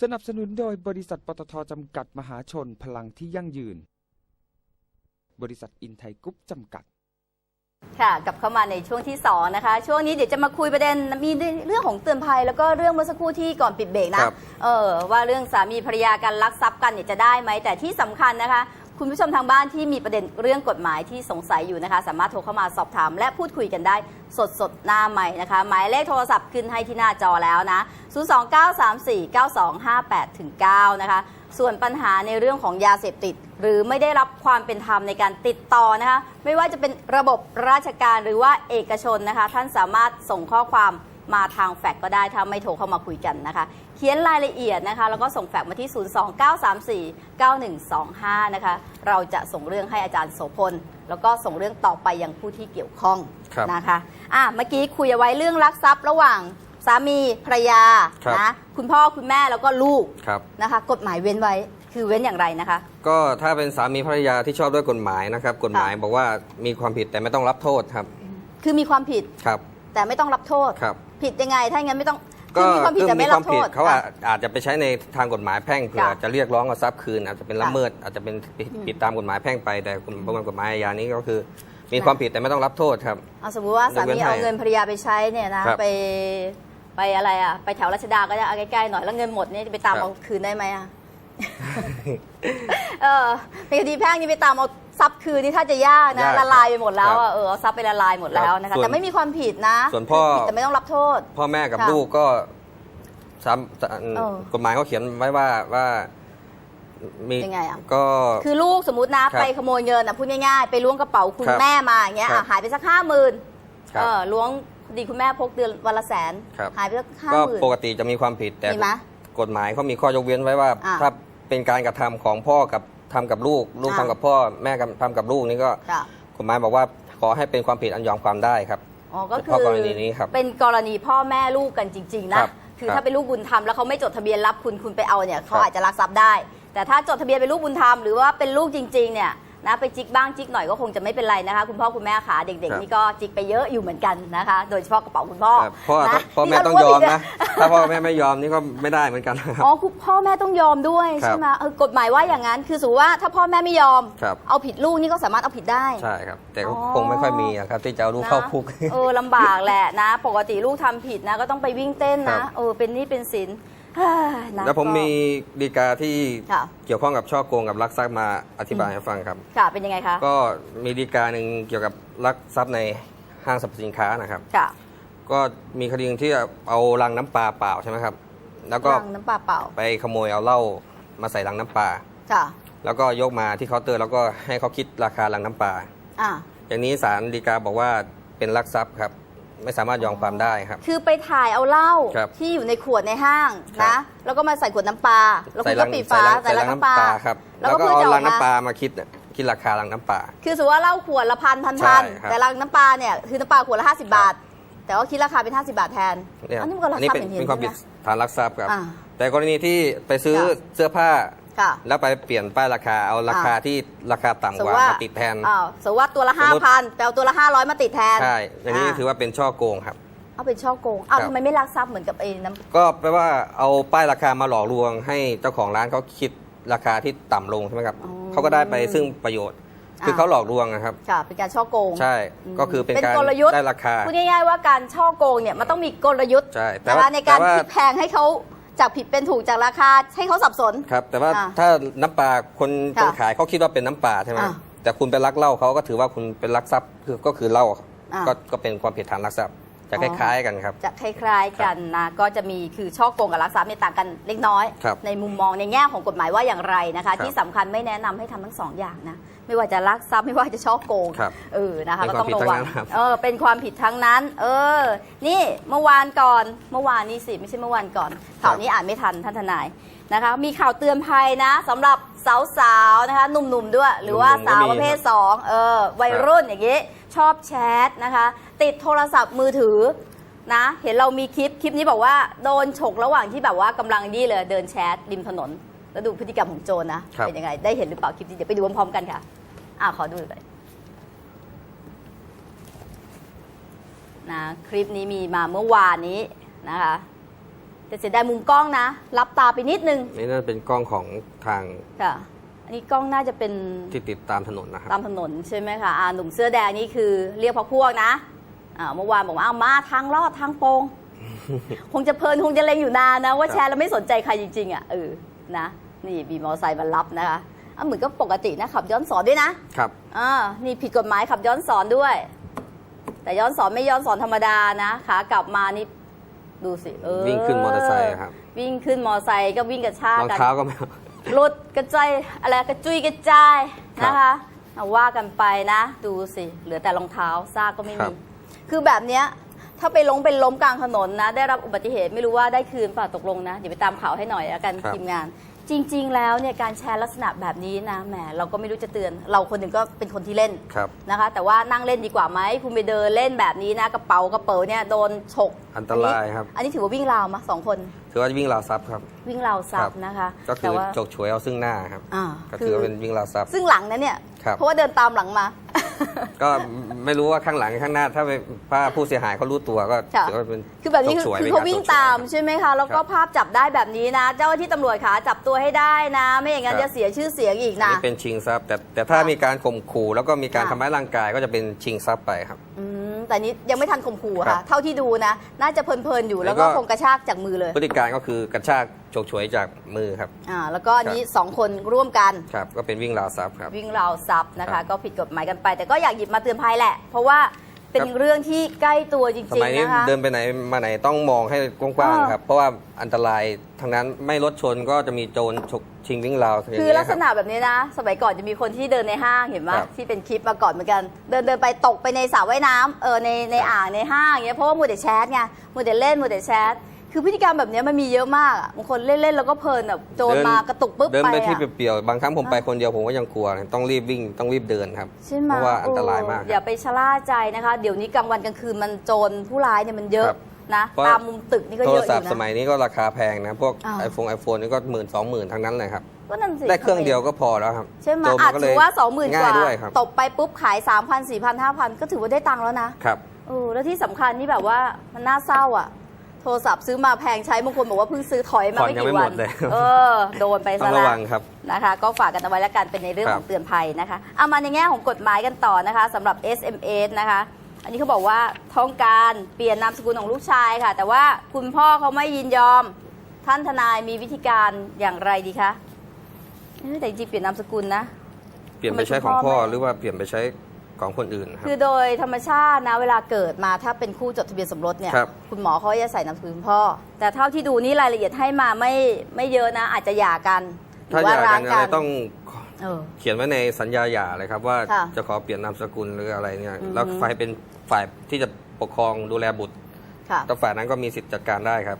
สนับสนุนโดยบริษัทปตทจำกัดมหาชนพลังที่ยั่งยืน บริษัทอินไทยกรุ๊ปจำกัด ค่ะกลับเข้ามาในช่วงที่สองนะคะ ช่วงนี้เดี๋ยวจะมาคุยประเด็นมีเรื่องของเตือนภัย แล้วก็เรื่องเมื่อสักครู่ที่ก่อนปิดเบรกนะครับ เออว่าเรื่องสามีภรรยากันลักทรัพย์กันเนี่ยจะได้ไหมแต่ที่สำคัญนะคะ คุณผู้ชมทางบ้านที่มีประเด็นเรื่องกฎหมายที่สงสัยอยู่นะคะ สามารถโทรเข้ามาสอบถาม และพูดคุยกันได้สดสดหน้าใหม่นะคะ หมายเลขโทรศัพท์ขึ้นให้ที่หน้าจอแล้วนะ 029349258ถึง9นะคะ ส่วนปัญหาในเรื่องของยาเสพติด หรือไม่ได้รับความเป็นธรรมในการติดต่อนะคะ ไม่ว่าจะเป็นระบบราชการหรือว่าเอกชนนะคะ ท่านสามารถส่งข้อความมาทางแฟกซ์ก็ได้ถ้าไม่โทรเข้ามาคุยกันนะคะ เขียนรายละเอียดนะคะ แล้วก็ส่งแฟกซ์มาที่ 029349125 นะคะ เราจะส่งเรื่องให้อาจารย์โสพล แล้วก็ส่งเรื่องต่อไปยังผู้ที่เกี่ยวข้องครับนะคะอะเมื่อกี้คุยเอาไว้เรื่องลักทรัพย์ระหว่างสามีภรรยาครับนะคุณพ่อคุณแม่แล้วก็ลูกครับนะคะ กฎหมายเว้นไว้คือเว้นอย่างไรนะคะ ก็ถ้าเป็นสามีภรรยาที่ชอบด้วยกฎหมายนะครับ กฎหมายบอกว่ามีความผิดแต่ไม่ต้องรับโทษครับ คือมีความผิดครับ แต่ไม่ต้องรับโทษครับ ผิดยังไงถ้าอย่างนั้นไม่ต้อง ก็คือมีความผิดแต่ไม่รับโทผิดษเขาอาจค่ะอาจจะไปใช้ในทางกฎหมายแพ่งเผื่อค่ะจะเรียกร้องเอาทรัพย์คืน อาจจะเป็นละค่ะเมิดอาจจะเป็นผิดอืมผิดตามกฎหมายแพ่งไปแต่คุณประมวลกฎหมายอาญานี้ก็คือมีค่ะความผิดแต่ไม่ต้องรับโทษครับเอาสมมติว่าสามียกเว้นให้เอาเงินภรรยาไปใช้เนี่ยนะครับไปไปอะไรอะไปแถวรัชดาก็ได้เอาใกล้ๆหน่อยแล้วเงินหมดเนี่ยจะไปตามครับเอาคืนได้ไหมอะ เออในคดีแพ่งนี่ไปตามเอาทรัพย์คืนนี่ถ้าจะยากนะ ยากละลายไปหมดแล้วครับอะเออเอาทรัพย์ไปละลายหมดแล้วนะครัคะบส่วนแต่ไม่มีความผิดนะส่วนพ่อ ผิดแต่ไม่ต้องรับโทษ พ่อแม่กับค่ะลูกก็สามเออกฎหมายเขาเขียนไว้ว่าว่า มียังไงอะ ก็ คือลูกสมมตินะ ครับไปขโมยเงินนะพูดง่ายๆ ไปล้วงกระเป๋าคุณครับแม่มาอย่างเงี้ยครัอะบหายไปสักห้าหมื่นครับเออล้วงดีคุณแม่พกเดือนวันละแสน ครับ หายไปสักห้าก็หมื่น ปกติจะมีความผิดแต่มีไหมกฎหมายเขามีข้อยกเว้นไว้ว่า อ่าถ้า เป็นการกระทำของพ่อกับทำกับลูก ลูกอ่าทำกับพ่อแม่กับทำกับลูกนี่ก็ค่ะกฎหมายบอกว่าขอให้เป็นความผิดอันยอมความได้ครับอ๋อก็คืเพราะอกรณีนี้ครับเป็นกรณีพ่อแม่ลูกกันจริงๆนะครับคือครับถ้าเป็นลูกบุญธรรมแล้วเขาไม่จดทะเบียนรับคุณคุณไปเอาเนี่ยเขาครับอาจจะรักทรัพย์ได้ แต่ถ้าจดทะเบียนเป็นลูกบุญธรรมหรือว่าเป็นลูกจริง ๆ เนี่ย นะไปจิกบ้างจิกหน่อยก็คงจะไม่เป็นไรนะคะ คุณพ่อคุณแม่ขาเด็กครัๆบนี่ก็จิกไปเยอะอยู่เหมือนกันนะคะ โดยเฉพาะกระเป๋าคุณพ่อแต่พ่อนะพ่อแม่นี่ต้องก็ยรู้อว่ามผิดนะ ถ้าพ่อแม่ไม่ยอมนี่ก็ไม่ได้เหมือนกันนะครับ อ๋อคุณพ่อแม่ต้องยอมด้วยครับใช่ไหมเออกฎหมายว่าอย่างนั้นคือสมมติว่าถ้าพ่อแม่ไม่ยอม ครับ เอาผิดลูกนี่ก็สามารถเอาผิดได้ ใช่ครับ แต่ก็อ๋อคงไม่ค่อยมีอะครับที่จะเอาลูกเข้าคุก นะเออลำบากแหละนะ ปกติลูกทำผิดนะ ก็ต้องไปวิ่งเต้นครันะบ เออเป็นหนี่เป็นสินเฮ้ย นะแล้วผมก็ มีดีกาที่ค่ะ เกี่ยวข้องกับช่อโกงกับลักทรัพย์มาอธิบายให้ฟังครับ ค่ะ เป็นยังไงคะ ก็มีดีกาหนึ่งเกี่ยวกับลักทรัพย์ในห้างสรรพสินค้านะครับ ค่ะก็มีคดีหนึ่งที่เอาลังน้ำปลาเปล่าใช่ไหมครับ แล้วก็รังน้ำปลาเปล่า ไปขโมยเอาเหล้ามาใส่ลังน้ำปลาค่ะ แล้วก็ยกมาที่เคาน์เตอร์แล้วก็ให้เขาคิดราคาลังน้ำปลาอ่า อย่างนี้ศาลฎีกาบอกว่าเป็นลักทรัพย์ครับ ไม่สามารถยอมความได้ครับ คือไปถ่ายเอาเหล้าครับที่อยู่ในขวดในห้างครันะ บ แล้วก็มาใส่ขวดน้ำปลาแล้วคุณก็ปิดฝาใส่ลังน้ำปลาครับแล้แล้ววก็ก็เพื่อเอาจะอลัอกงมา น้ำปลามาคิดน่ะคิดราคาลังน้ำปลา คือสมมติว่าเหล้าขวดละพันพันใช่พันครับแต่ลังน้ำปลาเนี่ยคือน้ำปลาขวดละห้าสิบบาท แต่ว่าคิดราคาเป็นห้าสิบาทแทนเนี่ยอันนี้มันก็รักอันนี้ทรัพเป็นย์เห็นเป็นความผิดใช่ไหม ฐานลักทรัพย์ครับ อ่าแต่กรณีที่ไปซื้อค่ะเสื้อผ้า ค่ะแล้วไปเปลี่ยนป้ายราคาเอาราคาที่ราคาต่ำสมกมว่าติว่ามาติดแทนอ้าวสมมติว่าตัวละสมห้ามมุติพันแต่เอาตัวละห้าร้อยมาติดแทนใช่อย่างนี้ถือว่าเป็นช่อโกงครับเอาเป็นช่อโกงอ้าวครับทำไมไม่รักทรัพย์เหมือนกับไอ้น้ำก็แปลว่าเอาป้ายราคามาหลอกลวง ให้เจ้าของร้านเขาคิดราคาที่ต่ำลงใช่ไหมครับอ๋อเขาก็ได้ไปซึ่งประโยชน์คืออ่าเขาหลอกลวงนะครับค่ะเป็นการช่อโกง ใช่อืมก็คือเป็นเป็นการกลยุทธ์ได้ราคาพูดง่ายๆว่าการช่อโกงเนี่ยมันต้องมีกลยุทธ์ใช่แต่นะว่าคะในการแต่ว่าพลิกแพงให้เขา จากผิดเป็นถูกจากราคาให้เขาสับสน ครับ แต่ว่าอ่าถ้าน้ำปลาคนค่ะคนขายเขาคิดว่าเป็นน้ำปลาใช่ไหมอ่าแต่คุณไปลักเหล้าเขาก็ถือว่าคุณเป็นลักทรัพย์คือก็คือเหล้าอ่าก็ก็เป็นความผิดฐานลักทรัพย์ จะอ๋คอล้ายๆกันครับ จะคล้ายๆกันนะก็จะมีคือช่อโกงกับลักทรัพย์เนี่ยต่างกันเล็กน้อยครับในมุมมองในแง่ของกฎหมายว่าอย่างไรนะคะครับที่สำคัญไม่แนะนำให้ทำทั้งสองอย่างนะไม่ว่าจะลักทรัพย์ไม่ว่าจะช่อโกงครับเออนะคะเป็นก็ต้องระความผิดวังทั้งนั้นครับเออเป็นความผิดทั้งนั้น เออ นี่เมื่อวานก่อนเมื่อวานนี้สิไม่ใช่เมื่อวานก่อนข่าวนี้อ่านไม่ทันท่านทนายนะคะ มีข่าวเตือนภัยนะสำหรับสาวๆนะคะหนุ่มๆด้วย หรือว่าหนุ่มๆก็สาวมีประเภทสองเออวัยรุ่นอย่างนี้ ชอบแชทนะคะ ติดโทรศัพท์มือถือนะ เห็นเรามีคลิปคลิปนี้บอกว่าโดนฉกระหว่างที่แบบว่ากำลังนี่เลยเดินแชทริมถนน แล้วดูพฤติกรรมของโจรนะครับเป็นยังไง ได้เห็นหรือเปล่าคลิปนี้เดี๋ยวไปดูพร้อมๆกันค่ะอ่าขอดูหน่อยนะคลิปนี้มีมาเมื่อวานนี้นะคะแต่เสียดายมุมกล้องนะ รับตาไปนิดนึง นี่นั่นเป็นกล้องของทางค่ะ อันนี้กล้องน่าจะเป็นที่ติดตามถนนนะครับตามถนนใช่ไหมคะอ่าหนุ่มเสื้อแดงนี่คือเรียกพักพวกนะอ่าเมื่อวานบอกว่าเอามาทางลอดทางโปงคงจะเพลินคงจะเล็งอยู่นานนะ ว่าครับแชร์แล้วไม่สนใจใครจริง ๆอะเออนะ นี่บีมอเตอร์ไซค์มารับนะคะอะเหมือนก็ปกตินะขับย้อนสอนด้วยนะครับอ่านี่ผิดกฎหมายขับย้อนสอนด้วย แต่ย้อนสอนไม่ย้อนสอนธรรมดานะขากลับมานี่ดูสิเออวิ่งขึ้นมอเตอร์ไซค์ครับวิ่งขึ้นมอเตอร์ไซค์ก็วิ่งกระชากรองกันเท้าก็ไม่ เอารถกระจายอะไรกระจุยกระจายครับนะคะเอาว่ากันไปนะ ดูสิ เหลือแต่รองเท้าซากก็ไม่ครัมี บ คือแบบเนี้ยถ้าไปลงเป็นล้มกลางถนนนะ ได้รับอุบัติเหตุไม่รู้ว่าได้คืนเปล่าตกลงนะ เดี๋ยวไปตามข่าวให้หน่อยแล้วกันครับ ทีมงาน จริง ๆ แล้วเนี่ยการแชร์ลักษณะแบบนี้นะแหมเราก็ไม่รู้จะเตือน เราคนหนึ่งก็เป็นคนที่เล่น ครับ นะคะแต่ว่านั่งเล่นดีกว่าไหมคุณไปเดินเล่นแบบนี้นะ กระเป๋ากระเป๋าเนี่ยโดนฉกอันตรายครับ อันนี้ถือว่าวิ่งราวมาสองคน ถือว่าวิ่งราวทรัพย์ครับ วิ่งราวซัครับบนะคะ ก็คืแต่อว่าฉกฉวยเอาซึ่งหน้าครับอ่าก็ถือว่าเป็นวิ่งราวทรัพย์ ซึ่งหลังนั้นเนี่ยครับเพราะว่าเดินตามหลังมา ก็ไม่รู้ว่าข้างหลังข้างหน้า ถ้าไปถ้าผู้เสียหายเขารู้ตัวก็ค่ะถือว่าเป็นคือแบบนี้คือฉกฉวยคือป็นเขากรวิ่งฉกฉยตามครับใช่ไหมคะ แล้วก็ครับภาพจับได้แบบนี้นะ เจ้าหน้าที่ตำรวจขาจับตัวให้ได้นะ ไม่อย่างนั้นครับจะเสียชื่อเสียงอีกอันนะนี้เป็นชิงทรัพย์ แต่แต่ถ้าค่ะมีการข่มขู่แล้วก็มีการค่ะทำร้ายร่างกายก็จะเป็นชิงทรัพย์ไปครับอื มแต่นี้ยังไม่ทันข่มขู่อะครัค่ะ บ เท่าที่ดูนะ น่าจะเพลินๆอยู่แล้แล้ววก็ก็คงกระชากจากมือเลย พฤติการก็คือกระชากฉกฉวยจากมือครับ อ่าแล้วก็อันนี้สองคนร่วมกัน ครับ ก็เป็นวิ่งราวทรัพย์ครับ วิ่งราวทรัพย์นะครัคะ บก็ผิดกฎหมายกันไป แต่ก็อยากหยิบมาเตือนภัยแหละ เพราะว่า เป็นครับเรื่องที่ใกล้ตัวจสริงมัยๆนี้นะคะ เดินไปไหนมาไหนต้องมองให้กว้างเออๆครับ เพราะว่าอันตรายทางนั้นไม่รถชนก็จะมีโจรฉกชิงวิ่งราวอย่างคือนี้ลักษครับณะแบบนี้นะ สมัยก่อนจะมีคนที่เดินในห้างเห็นไหมครับที่เป็นคลิปมาก่อนเหมือนกัน เดินเดินไปตกไปในสระว่ายน้ำเออในในครับอ่างในห้างอย่างเงี้ยเพราะว่ามัวแต่แชทไงมัวแต่เล่นมัวแต่แชท คือพฤติกรรมแบบนี้มันมีเยอะมากอะบางคนเล่นๆแล้วก็เพลินแบบโจรมากระตุกปุ๊บเดินไปไปที่อะ เปลี่ยวๆบางครั้งผมอะไปคนเดียวผมก็ยังกลัวเลยต้องรีบวิ่งต้องรีบเดินครับ ใช่ไหมเพราะว่าอันตรายมากโอย่าไปชะล่าใจนะคะ เดี๋ยวนี้กลางวันกลางคืนมันโจรผู้ร้ายเนี่ยมันเยอะครับนะ เพราะ ตามมุมตึกนี่ก็โทเยรอะอศัพยู่ท์สมันะยนี้ก็ราคาแพงนะ พวกอ่าไอโฟนไอโฟนนี่ก็หมื่นสองหมื่นทั้งนั้นเลยครับ ก็นั่นสิได้เครื่องเดียวก็พอแล้วครับใช่ไหมโจรอาจก็ถือว่าสองหมื่นกง่ายว่า ด้วยครับตบไปปุ๊บขายสามพันสี่พันห้าพันก็ถือว่าได้ตังค์แล้วนะครับเออแล้วที่สำคัญนี่แบบว่ามันน่าเศร้าอะ โทรศัพท์ซื้อมาแพงใช้บางคนบอกว่าเพิ่งซื้อถอยมาผ่อนไม่ยังกี่ไม่วัหมนดเลยเออโดนไปต้อซะงแล้ระววังครับนะคะ ก็ฝากกันเอาไว้แล้วกันเป็นในเรื่องครัขบองเตือนภัยนะคะเอามาในแง่ของกฎหมายกันต่อนะคะสำหรับ SMS นะคะ อันนี้เขาบอกว่าท้องการเปลี่ยนนามสกุลของลูกชายค่ะ แต่ว่าคุณพ่อเขาไม่ยินยอม ท่านทนายมีวิธีการอย่างไรดีคะเอ้ยแต่จริงๆเปลี่ยนนามสกุลนะเปลี่ยนไปใช้ของพ่อหรือว่าเปลี่ยนไปใช้ ของคนอื่นครับ คือโดยธรรมชาตินะเวลาเกิดมาถ้าเป็นคู่จดทะเบียนสมรสเนี่ยครับ ณหมอเขาจะใส่นามสกุลคุณพ่อ แต่เท่าที่ดูนี่รายละเอียดให้มาไม่ไม่เยอะนะ อาจจะหย่ากันหรืถ้าว่าอยากร้ากังนอะไรต้องเออ เขียนไว้ในสัญญาหย่าเลยครับ ว่าค่ะจะขอเปลี่ยนนามสกุลหรืออะไรเนี่ยอือฮึ แล้วฝ่ายเป็นฝ่ายที่จะปกครองดูแลบุตรค่ะ แต่ฝ่ายนั้นก็มีสิทธิ์จัดการได้ครับ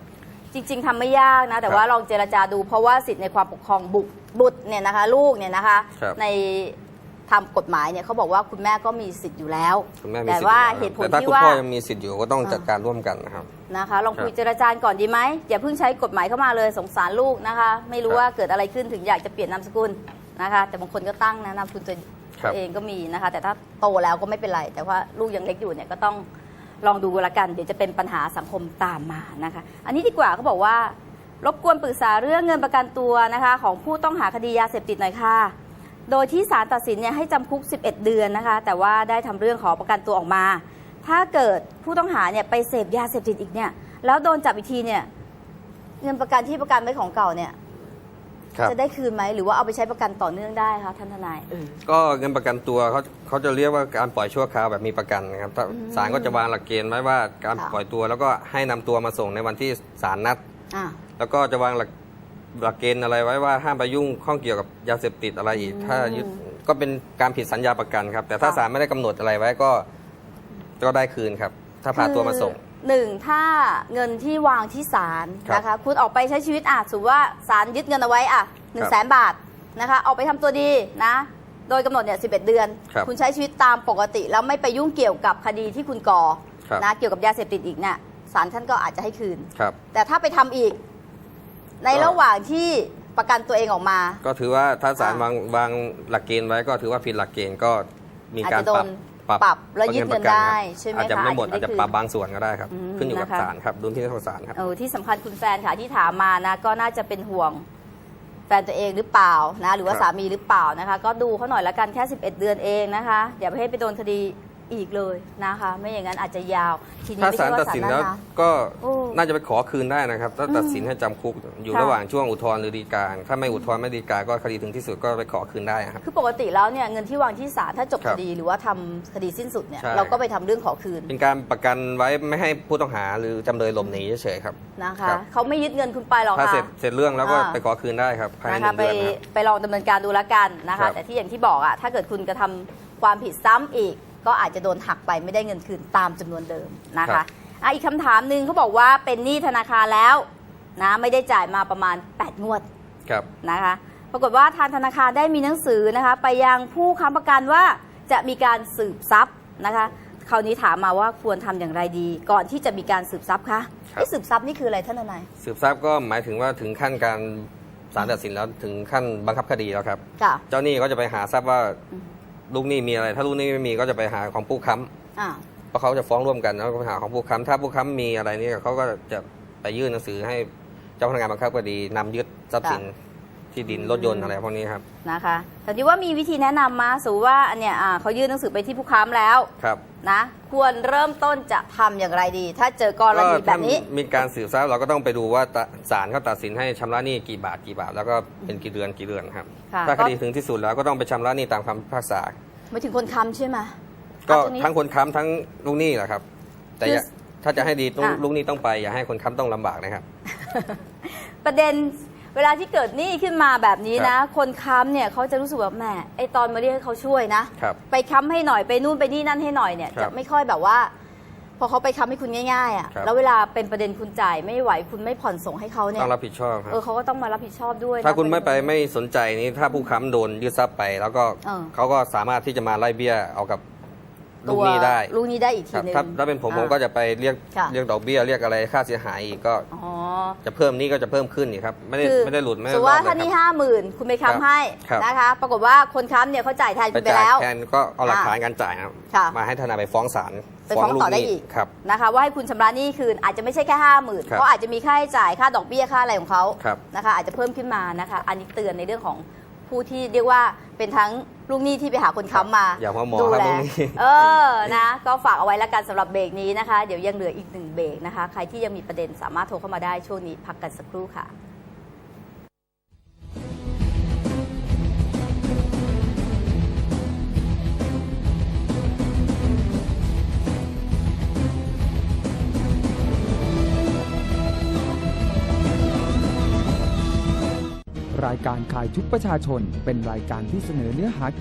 จริง ๆทำไม่ยากนะ แต่ครับว่าลองเจรจาดูเพราะว่าสิทธิ์ในความปกครองบุตรบุตรเนี่ยนะคะ ลูกเนี่ยนะคะ ครับใน ทำกฎหมายเนี่ยเขาบอกว่าคุณแม่ก็มีสิทธิ์อยู่แล้ว คุณแม่มีแต่สิทธิ์ว่าอยู่เหตุผลแต่ถ้าที่คุณว่า พ่อยังมีสิทธิ์อยู่ก็ต้องอ่าจัดการร่วมกันนะครับ นะคะลองคุยครับเจรจาก่อนดีไหมอย่าเพิ่งใช้กฎหมายเข้ามาเลยสงสารลูกนะคะ ไม่รู้ครับว่าเกิดอะไรขึ้นถึงอยากจะเปลี่ยนนามสกุลนะคะ แต่บางคนก็ตั้งนะนามสกุลตัวครับตัวเองก็มีนะคะ แต่ถ้าโตแล้วก็ไม่เป็นไร แต่ว่าลูกยังเล็กอยู่เนี่ยก็ต้องลองดูละกัน เดี๋ยวจะเป็นปัญหาสังคมตามมานะคะ อันนี้ดีกว่าเขาบอกว่า รบกวนปรึกษาเรื่องเงินประกันตัวนะคะ ของผู้ต้องหาคดียาเสพติดหน่อยค่ะ โดยที่ศาลตัดสินเนี่ยให้จำคุก 11 เดือนนะคะ แต่ว่าได้ทำเรื่องขอประกันตัวออกมา ถ้าเกิดผู้ต้องหาเนี่ยไปเสพยาเสพติดอีกเนี่ย แล้วโดนจับอีกทีเนี่ยเงินประกันที่ประกันไว้ของเก่าเนี่ยครับจะได้คืนไหมหรือว่าเอาไปใช้ประกันต่อเนื่องได้คะท่านทนายเออก็เงินประกันตัวเขาเขาจะเรียกว่าการปล่อยชั่วคราวแบบมีประกันนะครับถ้าศาลก็จะวางหลักเกณฑ์ไว้ว่าการค่ะปล่อยตัวแล้วก็ให้นำตัวมาส่งในวันที่ศาลนัดอะแล้วก็จะวางหลัก หลักเกณฑ์อะไรไว้ว่าห้ามไปยุ่งข้องเกี่ยวกับยาเสพติดอะไรอีก ถ้ายึดก็เป็นการผิดสัญญาประกันครับ แต่ถ้าค่ะศาลไม่ได้กำหนดอะไรไว้ก็ ก็ได้คืนครับ ถ้าพาตัวมาส่งคือหนึ่งถ้าเงินที่วางที่ศาลครับนะคะ คุณออกไปใช้ชีวิตอะสมมติว่าศาลยึดเงินเอาไว้อะหนึ่งแสนบาทนะคะออกไปทำตัวดีนะ โดยกำหนดเนี่ยสิเดือนครับณใช้ชีวิตตามปกติ แล้วไม่ไปยุ่งเกี่ยวกับคดีที่คุณก่อครับ นะเกี่ยวกับยาเสพติดอีกเนี่ยศาลท่านก็อาจจะให้คืน ครับ แต่ถ้าไปทำอีก ในก็ระหว่างที่ประกันตัวเองออกมา ก็ถือว่าถ้าศาลอ่าวางวางหลักเกณฑ์ไว้ก็ถือว่าผิดหลักเกณฑ์ก็มีอาจการจะโดปรันบปรับปรับแล้วยึดเงินประกัได้ครับใช่ไหมอาจจะคะไม่หมดอาอาจจจะจะไม่ปรับบางส่วนก็ได้ครับอืมขึ้นอยู่กับนะคะศาลครับดุลพินิจของศาลครับเออที่สำคัญคุณแฟนค่ะที่ถามมานะก็น่าจะเป็นห่วงแฟนตัวเองหรือเปล่านะหรือว่าครับสามีหรือเปล่านะคะ ก็ดูเขาหน่อยละกันแค่ 11 เดือนเองนะคะอย่าไปให้ไปโดนคดี อีกเลยนะคะ ไม่อย่างนั้นอาจจะยาวทีนี้ถ้าไม่ศาใช่ลว่าตัดศาลสินนั้นแล้วนะก็โอ้น่าจะไปขอคืนได้นะครับ ถ้าตัดสินให้จำคุกอยู่ค่ะ ระหว่างช่วงอุทธรณ์หรือฎีกาถ้าไม่อุทธรณ์ไม่ฎีกาก็คดีถึงที่สุดก็ไปขอคืนได้ครับ คือปกติแล้วเนี่ยเงินที่วางที่ศาลถ้าจบครัคบดีหรือว่าทำคดีสิ้นสุดเนี่ยใช่ เราก็ไปทำเรื่องขอคืน เป็นการประกันไว้ไม่ให้ผู้ต้องหาหรือจำเลยหลบหนีเฉยๆครับ นะคะ ครับ เขาไม่ยึดเงินคุณไปหรอกถ้าค่ะ เสร็จเสร็จเรื่องแล้วก็อ่า ไปขอคืนได้ครับภายในนะหคะนึ่งไปเดือนครับ ไปลองดำเนินการดูแล้วกันนะครัคะ บแต่ที่อย่างที่บอกอะถ้าเกิดคุณกระทำความผิดซ้ำอีก ก็อาจจะโดนหักไปไม่ได้เงินคืนตามจำนวนเดิมนะคะอะอีกคำถามหนึ่งเขาบอกว่าเป็นหนี้ธนาคารแล้วนะไม่ได้จ่ายมาประมาณ 8 งวดครับนะคะปรากฏว่าทางธนาคารได้มีหนังสือนะคะไปยังผู้ค้ำประกันว่าจะมีการสืบทรัพย์นะคะคราวนี้ถามมาว่าควรทำอย่างไรดี ก่อนที่จะมีการสืบทรัพย์คะครับไอ้สืบทรัพย์นี่คืออะไรท่านทนายสืบทรัพย์ก็หมายถึงว่าถึงขั้นการศาลตัดสินแล้วถึงขั้นบังคับคดีแล้วครับค่ะเจ้าหนี้ก็จะไปหาทรัพย์ว่าอืม ลูกหนี้มีอะไร ถ้าลูกหนี้ไม่มีก็จะไปหาของผู้ค้ำอ่าเพราะเขาจะฟ้องร่วมกันแล้วก็ไปหาของผู้ค้ำถ้าผู้ค้ำมีอะไรเนี่ยเขาก็จะไปยื่นหนังสือให้เจ้าพนักงานบังคับคดีนำยึดทรัพย์สิน ที่ดินรถยนต์อะไรพวกนี้ครับนะคะแต่ที่ว่ามีวิธีแนะนำมาสูว่าอันเนี่ยอ่าเขายื่นหนังสือไปที่ผู้ค้ำแล้วครับนะควรเริ่มต้นจะทำอย่างไรดี ถ้าเจอกรณีแบบนี้ถ้ามีการสืบทรัพย์เราก็ต้องไปดูว่าตะศาลเขาตัดสินให้ชำระหนี้กี่บาทกี่บาท แล้วก็เป็นกี่เดือนกี่เดือนครับ ค่ะถ้าคก็ดีถึงที่สุดแล้วก็ต้องไปชำระหนี้ตามคำพิพากษา ไม่ถึงคนค้ำใช่ไหมก็เอาตรงนี้ ทั้งคนค้ำทั้งลูกหนี้แหละครับ แต่อย่าคือถ้าจะให้ดีต้องอะ ลูกหนี้ต้องไป อย่าให้คนค้ำต้องลำบากนะครับ ประเด็น เวลาที่เกิดหนี้ขึ้นมาแบบนี้นะครับคนค้ำเนี่ยเขาจะรู้สึกว่าแหมไอตอนมาเรียกให้เขาช่วยนะ ครับ ไปค้ำให้หน่อยไปนู่นไปนี่นั่นให้หน่อยเนี่ยครับจะไม่ค่อยแบบว่า พอเขาไปค้ำให้คุณง่ายๆอะครับแล้วเวลาเป็นประเด็นคุณจ่ายไม่ไหวคุณไม่ผ่อนส่งให้เขาเนี่ยต้องรับผิดชอบครับ เออเขาก็ต้องมารับผิดชอบด้วยนะ ถ้าคุณไม่ไปประเด็นไม่สนใจนี้ถ้าผู้ค้ำโดนยึดทรัพย์ไป แล้วก็เออ เขาก็สามารถที่จะมาไล่เบี้ยเอากับ ลูกตัวหนี้ได้ ลูกหนี้ได้อีกทีครับหนึง ถ้าถ้าเป็นผมผมอ่าก็จะไปเรียกค่ะ เรียกดอกเบี้ยเรียกอะไรค่าเสียหายอีกก็อ๋อจะเพิ่มหนี้ก็จะเพิ่มขึ้นอีกครับไม่ได้คือไม่ได้หลุดไม่สได้มมรติอว่าดถ้าเลยนี่ครับห้าหมื่นคุณไปค้ำให้ครับนะคะ ปรากฏว่าคนค้ำเนี่ยเขาจ่ายแทนไปคุณไปจ่ายแล้ว แทนก็เอาหลักอ่าฐานการจ่ายนะครับค่ะมาให้ทนายไปฟ้องศาลไปฟ้องลูกต่อหได้นี้อีก ครับ นะคะ ว่าให้คุณชำระหนี้คืนอาจจะไม่ใช่แค่ห้าหมื่นครับ เขาอาจจะมีค่าใช้จ่ายค่าดอกเบี้ยค่าอะไรของเขาครับ นะคะ อาจจะเพิ่มขึ้นมานะคะ อันนี้เตือนในเรื่องของผู้ที่เรียกว่าเป็นทั้ง ลูกหนี้ที่ไปหาคนค้ำมาอย่าหัวหมอดูครับแลลูกหนี้ เออนะ ก็ฝากเอาไว้แล้วกันสำหรับเบรกนี้นะคะ เดี๋ยวยังเหลืออีกหนึ่งเบรกนะคะ ใครที่ยังมีประเด็นสามารถโทรเข้ามาได้ช่วงนี้พักกันสักครู่ค่ะ รายการขายทุกประชาชนเป็นรายการที่เสนอเนื้อหาเกี่ยว